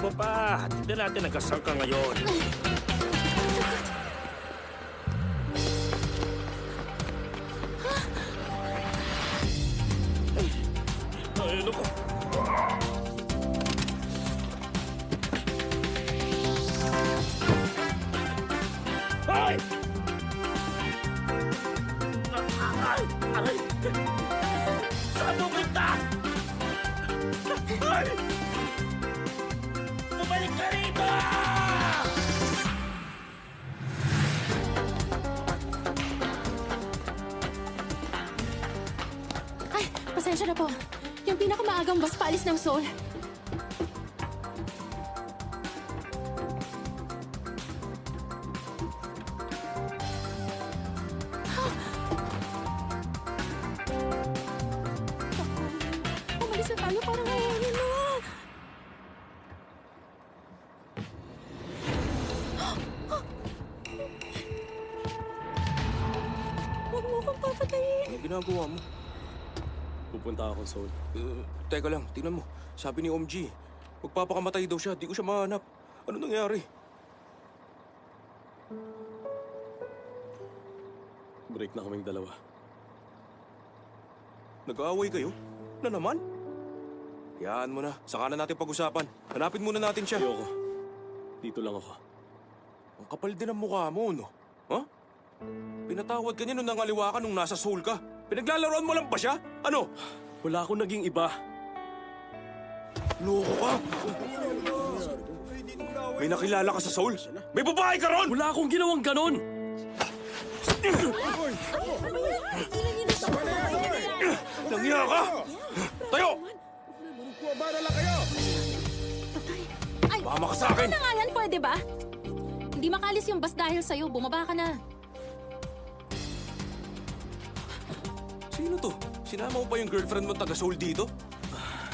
mo pa. Hindi natin nagkasal ka ngayon. Ay, ano ko? Ay! Ay! Ay! Saan pupunta? Ay! Bumalik ka rito! Ay, pasensya na po. Yung pinakamaagang bus paalis ng Seoul. Umalis na tayo para ngayon ginagawa mo? Pupunta ako, Soul. Eh, teka lang, tingnan mo. Sabi ni OMG, magpapakamatay daw siya. Di ko siya mahanap. Ano nangyari? Break na kaming dalawa. Nag-aaway kayo? Na naman? Hayaan mo na. Saka na natin pag-usapan. Hanapin muna natin siya. Ayoko. Dito lang ako. Ang kapal din ang mukha mo, no? Ha? Pinatawad ka niya nung nangaliwa ka nung nasa soul ka. Pinaglalaroan mo lang ba siya? Ano? Wala akong naging iba. Loko ka? May nakilala ka sa soul? May babae ka ron! Wala akong ginawang ganon! Nangiya ka! Tayo! Ay, Bama ka sa akin! Ano nga yan, pwede ba? Hindi makalis yung bus dahil sa'yo. Bumaba ka na. Sino to? Sinama mo pa yung girlfriend mo taga-soul dito?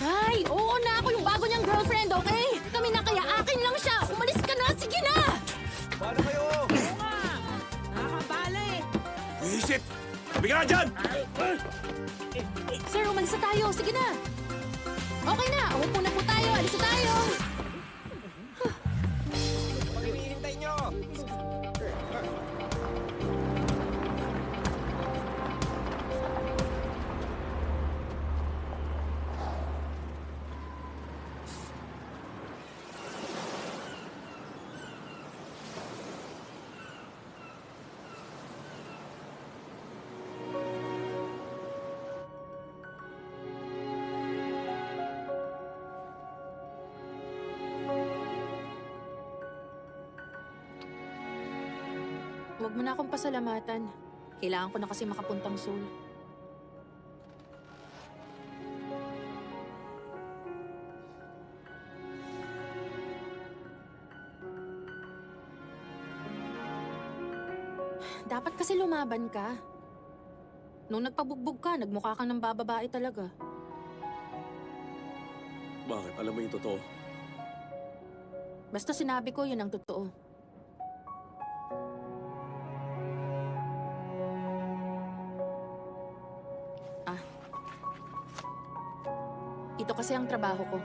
Ay, oo na ako yung bago niyang girlfriend, okay? Kami na kaya akin lang siya. Umalis ka na, sige na! Visit! Sabi ka nga dyan! Sir, umalis na tayo. Sige na. Okay na. Upo na po tayo. Alis na tayo. Huwag mo na akong pasalamatan. Kailangan ko na kasi makapuntang Seoul. Dapat kasi lumaban ka. Nung nagpabugbog ka, nagmukha ka ng bababae talaga. Bakit? Alam mo yung totoo. Basta sinabi ko, yun ang totoo. Ah. Ito kasi ang trabaho ko.